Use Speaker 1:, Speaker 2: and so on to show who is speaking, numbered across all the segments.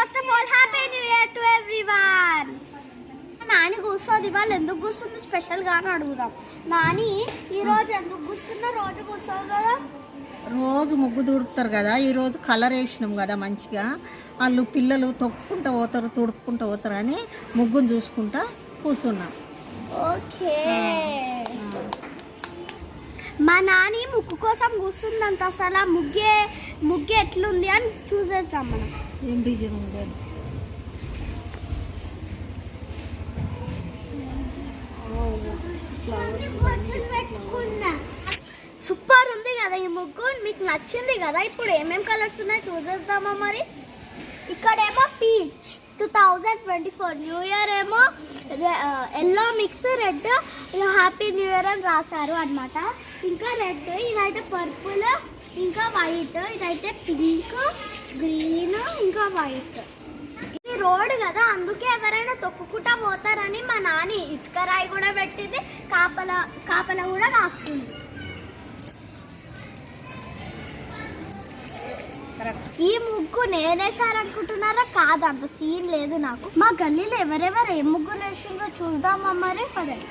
Speaker 1: First of all happy new year to everyone Nani కూర్చోది వాళ్ళు ఎందుకు కూర్చుంది? స్పెషల్గా అని అడుగుదాం. నాని ఈ రోజు ఎందుకు కూర్చున్నా? రోజు కూర్చోదు కదా.
Speaker 2: రోజు ముగ్గు తుడుపుతారు కదా ఈరోజు కలర్ వేసినాం కదా మంచిగా. వాళ్ళు పిల్లలు తొక్కుకుంటూ పోతారు తుడుపుకుంటూ పోతారు అని ముగ్గును చూసుకుంటా కూర్చున్నాం.
Speaker 1: ఓకే. మా నాని ముగ్గు కోసం కూర్చుందంత అసలు ముగ్గే ముగ్గు ఎట్లుంది అని చూసేస్తాం మనం.
Speaker 2: ఏం డిజైన్ ఉంది
Speaker 1: సూపర్ ఉంది కదా ఈ ముగ్గు. మీకు నచ్చింది కదా? ఇప్పుడు ఏమేం కలర్స్ ఉన్నాయో చూసేద్దామా మరి? ఇక్కడేమో peach two thousand twenty four. New year ఏమో yellow mix red happy new year అని రాశారు అన్నమాట. ఇంకా రెడ్ ఇదైతే పర్పుల్ ఇంకా వైట్ ఇదైతే పింక్ గ్రీన్ ఇంకా వైట్ ఇది రోడ్ కదా అందుకే ఎవరైనా తొక్కుకుంటా పోతారని మా నాని ఇటుక రాయి కూడా పెట్టింది కాపల కాపల కూడా కాస్తుంది. ఈ ముగ్గు నేనేసారనుకుంటున్నారా కాదు అంత సీన్ లేదు నాకు. మా గల్లీలో ఎవరెవరు ఏ ముగ్గులు వేసిందో చూద్దామా మరి? పదండి.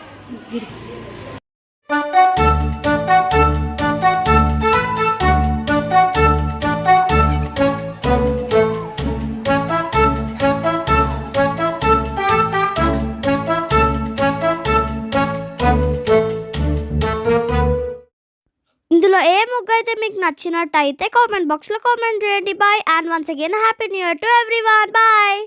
Speaker 1: ఏ ముగ్గు అయితే మీకు నచ్చినట్టు అయితే కామెంట్ బాక్స్లో కామెంట్ చేయండి. Bye and once again happy new year to everyone bye